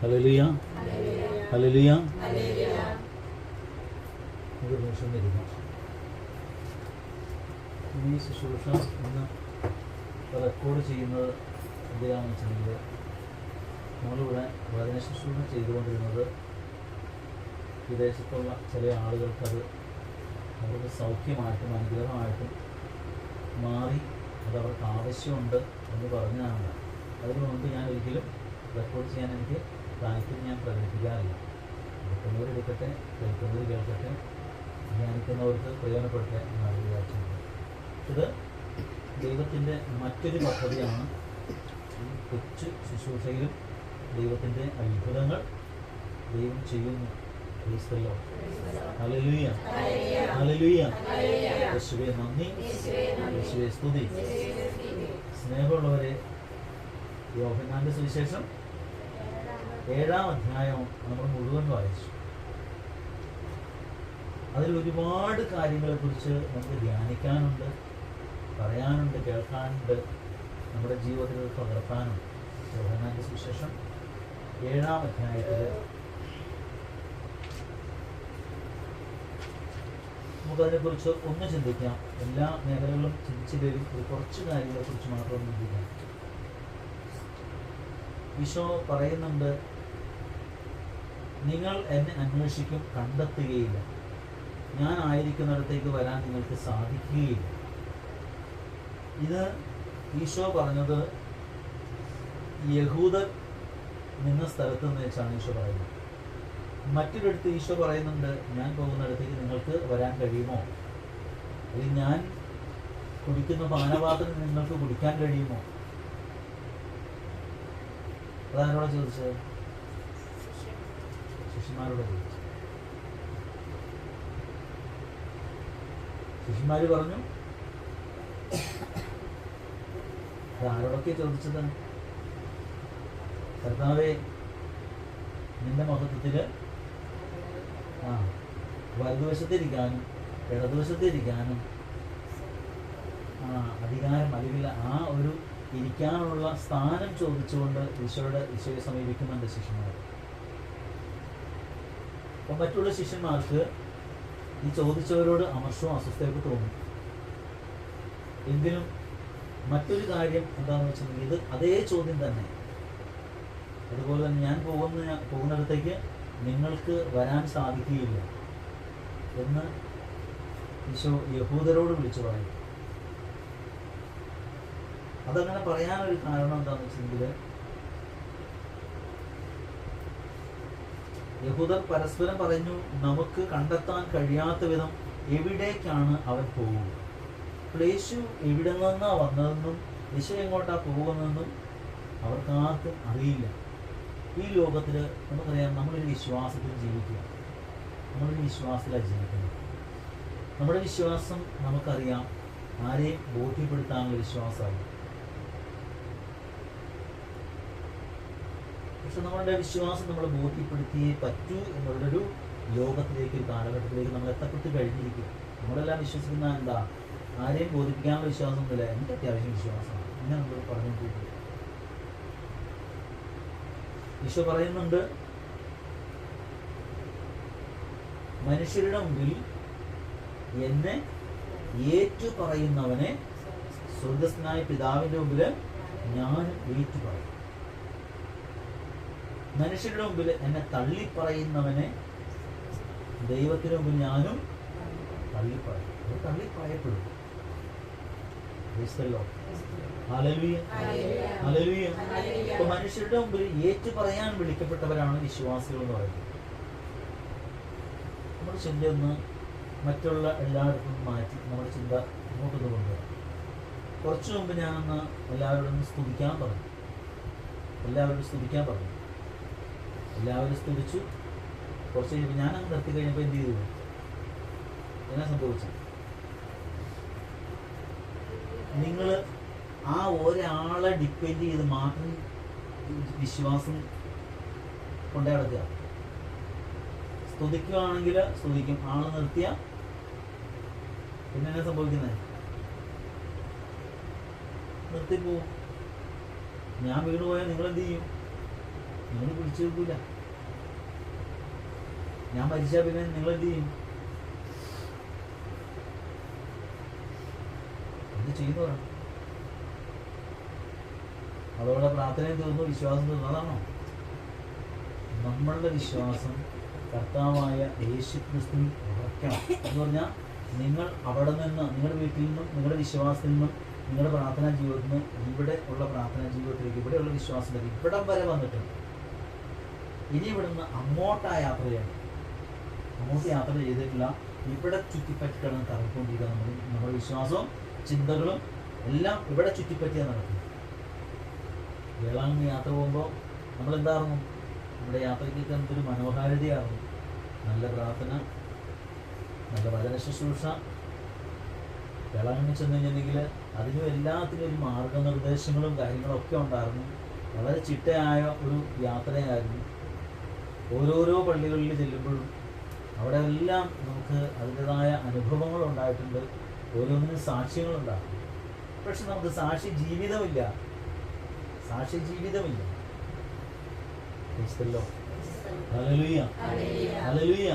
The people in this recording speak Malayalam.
ഹലലിയ ഹലലിയ ഈ ശുശ്രൂഷ ഇന്ന് റെക്കോർഡ് ചെയ്യുന്നത് എന്തിനാണെന്ന് വെച്ചിട്ടുണ്ടെങ്കിൽ നമ്മളിവിടെ വചന ശുശ്രൂഷ ചെയ്തുകൊണ്ടിരുന്നത് വിദേശത്തുള്ള ചില ആളുകൾക്കത് അവർക്ക് സൗഖ്യമായിട്ടും അനുഗ്രഹമായിട്ടും മാറി അത് അവർക്ക് ആവശ്യമുണ്ട് എന്ന് പറഞ്ഞതാണ്. അതിനു മുമ്പ് ഞാൻ ഒരിക്കലും റെക്കോർഡ് ചെയ്യാൻ എനിക്ക് താല്പര്യം ഞാൻ പ്രകടിപ്പിക്കാറില്ല. എടുക്കുന്നവരെടുക്കട്ടെ കേൾക്കുന്നവർ കേൾക്കട്ടെ ധ്യാനിക്കുന്നവർക്ക് പ്രയോജനപ്പെടട്ടെ എന്നാണ് വിചാരിച്ചിട്ടുണ്ട് ഇത് ദൈവത്തിന്റെ മറ്റൊരു പദ്ധതിയാണ് കൊച്ചു ശുശ്രൂഷയിലും ദൈവത്തിന്റെ അത്ഭുതങ്ങൾ ദൈവം ചെയ്യുന്നു. യേശുവേ നന്ദി. യേശുവെ സ്തുതി. സ്നേഹമുള്ളവരെ യോഹനാന്റെ സുവിശേഷം ഏഴാം അധ്യായം നമ്മൾ മുഴുവൻ വായിച്ചു. അതിൽ ഒരുപാട് കാര്യങ്ങളെ കുറിച്ച് നമുക്ക് ധ്യാനിക്കാനുണ്ട് പറയാനുണ്ട് കേൾക്കാനുണ്ട് നമ്മുടെ ജീവിതത്തിൽ പകർത്താനുണ്ട്. യോഹന്നാന്റെ സുശേഷം ഏഴാം അധ്യായത്തിൽ നമുക്കതിനെക്കുറിച്ച് ഒന്ന് ചിന്തിക്കാം. എല്ലാ മേഖലകളും ചിന്തിച്ചില്ലെങ്കിലും ഒരു കുറച്ച് കാര്യങ്ങളെ കുറിച്ച് മാത്രം ചിന്തിക്കാം. ഈശോ പറയുന്നുണ്ട് നിങ്ങൾ എന്നെ അന്വേഷിക്കും കണ്ടെത്തുകയില്ല. ഞാൻ ആയിരിക്കുന്നിടത്തേക്ക് വരാൻ നിങ്ങൾക്ക് സാധിക്കുകയില്ല. ഇത് ഈശോ പറഞ്ഞത് യഹൂദർ നിന്ന സ്ഥലത്ത് നിന്ന് വെച്ചാണ് ഈശോ പറയുന്നത്. മറ്റൊരിടത്ത് ഈശോ പറയുന്നുണ്ട് ഞാൻ പോകുന്നിടത്തേക്ക് നിങ്ങൾക്ക് വരാൻ കഴിയുമോ? അല്ലെങ്കിൽ ഞാൻ കുടിക്കുന്ന പാനപാത്രം നിങ്ങൾക്ക് കുടിക്കാൻ കഴിയുമോ? അതാരോടെ ചോദിച്ചത്? ശിഷ്യന്മാരോട് ചോദിച്ചു ശിഷ്യന്മാര് പറഞ്ഞു ആരോടൊക്കെ ചോദിച്ചത്? കർത്താവെ നിന്റെ മഹത്വത്തിൽ ആ വലതുവശത്തിരിക്കാനും ഇടതുവശത്തിരിക്കാനും ആ അധികാരം അല്ലെങ്കിൽ ആ ഒരു ഇരിക്കാനുള്ള സ്ഥാനം ചോദിച്ചുകൊണ്ട് ഈശോയുടെ ഈശോയെ സമീപിക്കുന്നുണ്ട് ശിഷ്യന്മാർ അപ്പം മറ്റുള്ള ശിഷ്യന്മാർക്ക് ഈ ചോദിച്ചവരോട് അമർഷവും അസ്വസ്ഥയൊക്കെ തോന്നും. എങ്കിലും മറ്റൊരു കാര്യം എന്താണെന്ന് വെച്ചിട്ടുണ്ടെങ്കിൽ ഇത് അതേ ചോദ്യം തന്നെ. അതുപോലെ തന്നെ ഞാൻ പോകുന്ന പോകുന്നിടത്തേക്ക് നിങ്ങൾക്ക് വരാൻ സാധിക്കുകയില്ല എന്ന് ഈശോ യഹൂദരോട് വിളിച്ചു പറയും. അതങ്ങനെ പറയാനൊരു കാരണം എന്താണെന്ന് വെച്ചിട്ടുണ്ടെങ്കിൽ യഹൂദർ പരസ്പരം പറഞ്ഞു നമുക്ക് കണ്ടെത്താൻ കഴിയാത്ത വിധം എവിടേക്കാണ് അവൻ പോകുന്നത്? യേശു എവിടെ നിന്നാ വന്നതെന്നും യേശു എങ്ങോട്ടാ പോകുന്നതെന്നും അവർക്കാർക്കും അറിയില്ല. ഈ ലോകത്തിൽ നമുക്കറിയാം നമ്മളൊരു വിശ്വാസത്തിൽ ജീവിക്കുക. നമ്മളൊരു വിശ്വാസത്തിലാണ് ജീവിക്കുന്നത്. നമ്മുടെ വിശ്വാസം നമുക്കറിയാം ആരെയും ബോധ്യപ്പെടുത്താനുള്ള വിശ്വാസമല്ല പക്ഷെ നമ്മളുടെ വിശ്വാസം നമ്മൾ ബോധ്യപ്പെടുത്തിയേ പറ്റൂ എന്നുള്ളൊരു ലോകത്തിലേക്ക് ഒരു കാലഘട്ടത്തിലേക്ക് നമ്മൾ എത്തപ്പെട്ട് കഴിഞ്ഞിരിക്കും നമ്മളെല്ലാം വിശ്വസിക്കുന്ന എന്താ? ആരെയും ബോധിപ്പിക്കാനുള്ള വിശ്വാസമൊന്നുമില്ല. എനിക്ക് അത്യാവശ്യം വിശ്വാസമാണ്. ഇങ്ങനെ നമ്മൾ പറഞ്ഞുകൊണ്ടിരിക്കും ഈശോ പറയുന്നുണ്ട് മനുഷ്യരുടെ മുമ്പിൽ എന്നെ ഏറ്റു പറയുന്നവനെ സ്വർഗസ്നായ പിതാവിന്റെ മുമ്പിൽ ഞാൻ ഏറ്റു പറയും മനുഷ്യരുടെ മുമ്പിൽ എന്നെ തള്ളിപ്പറയുന്നവനെ ദൈവത്തിന് മുമ്പിൽ ഞാനും തള്ളിപ്പറയും. അത് തള്ളിപ്പറയപ്പെടും. ഇപ്പൊ മനുഷ്യരുടെ മുമ്പിൽ ഏറ്റു പറയാൻ വിളിക്കപ്പെട്ടവരാണ് വിശ്വാസികൾ എന്ന് പറയുന്നത്. നമ്മുടെ ചിന്ത ഒന്ന് മറ്റുള്ള എല്ലായിടത്തും മാറ്റി നമ്മുടെ ചിന്ത ഇങ്ങോട്ടൊന്ന് കൊണ്ടുവരാം. കുറച്ചു മുമ്പ് ഞാനൊന്ന് എല്ലാവരോടും സ്തുതിക്കാൻ പറഞ്ഞു. എല്ലാവരോടും സ്തുതിക്കാൻ പറഞ്ഞു. എല്ലാവരും സ്തുതിച്ചു. കുറച്ച് കഴിഞ്ഞപ്പോൾ ഞാൻ അങ്ങ് നിർത്തി കഴിഞ്ഞപ്പോൾ എന്ത് ചെയ്തു? എന്നാ സംഭവിച്ചു നിങ്ങൾ ആ ഒരാളെ ഡിപ്പെൻഡ് ചെയ്ത് മാത്രം വിശ്വാസം കൊണ്ടേ നടക്കുക സ്തുതിക്കുകയാണെങ്കിൽ സ്തുതിക്കും. ആളെ നിർത്തിയ പിന്നെ എന്നാ സംഭവിക്കുന്നത് നിർത്തിപ്പോവും. ഞാൻ വീണുപോയാൽ നിങ്ങൾ എന്ത് ചെയ്യും? നിങ്ങൾ പിടിച്ചു വെക്കൂല ഞാൻ മരിച്ചാൽ പിന്നെ നിങ്ങൾ എന്ത് ചെയ്യും? എന്ത് ചെയ്യുന്നു അതോടെ പ്രാർത്ഥനയും തീർന്നു വിശ്വാസം തീർന്നു. അതാണോ? നമ്മളുടെ വിശ്വാസം കർത്താവായ യേശു ക്രിസ്തു ഉറക്കണം. എന്ന് പറഞ്ഞാൽ നിങ്ങൾ അവിടെ നിന്ന് നിങ്ങളുടെ വീട്ടിൽ നിന്നും നിങ്ങളുടെ വിശ്വാസത്തിൽ നിന്നും നിങ്ങളുടെ പ്രാർത്ഥനാ ജീവിതത്തിൽ നിന്ന് ഇവിടെ ഉള്ള പ്രാർത്ഥനാ ജീവിതത്തിലേക്ക് ഇവിടെയുള്ള വിശ്വാസത്തിലേക്ക് ഇവിടം വരെ വന്നിട്ടുണ്ട്. ഇനി ഇവിടുന്ന് അങ്ങോട്ടാ യാത്ര ചെയ്യണം അങ്ങോട്ട് യാത്ര ചെയ്തിട്ടില്ല. ഇവിടെ ചുറ്റിപ്പറ്റി കിടന്ന് കറങ്ങിക്കൊണ്ടിരിക്കുക നമ്മൾ നമ്മുടെ വിശ്വാസവും ചിന്തകളും എല്ലാം ഇവിടെ ചുറ്റിപ്പറ്റിയാണ് നടക്കുന്നത്. വേളാങ്കണ്ണി യാത്ര പോകുമ്പോൾ നമ്മൾ എന്തായിരുന്നു നമ്മുടെ യാത്രയ്ക്കൊക്കെ നമുക്കൊരു മനോഹാരിതയായിരുന്നു നല്ല പ്രാർത്ഥന നല്ല വചന ശുശ്രൂഷ. വേളാങ്കണ്ണി ചെന്ന് കഴിഞ്ഞിട്ടുണ്ടെങ്കിൽ അതിനും എല്ലാത്തിനും ഒരു മാർഗനിർദ്ദേശങ്ങളും കാര്യങ്ങളും ഒക്കെ ഉണ്ടായിരുന്നു വളരെ ചിട്ടയായ ഒരു യാത്രയായിരുന്നു. ഓരോരോ പള്ളികളിൽ ചെല്ലുമ്പോഴും അവിടെ എല്ലാം നമുക്ക് അതിന്റെതായ അനുഭവങ്ങൾ ഉണ്ടായിട്ടുണ്ട് ഓരോന്നിനും സാക്ഷ്യങ്ങളുണ്ടാകും. പക്ഷെ നമുക്ക് സാക്ഷി ജീവിതമില്ല. സാക്ഷി ജീവിതമില്ല. ക്രിസ്തല്ലോ ഹല്ലേലൂയ ഹല്ലേലൂയ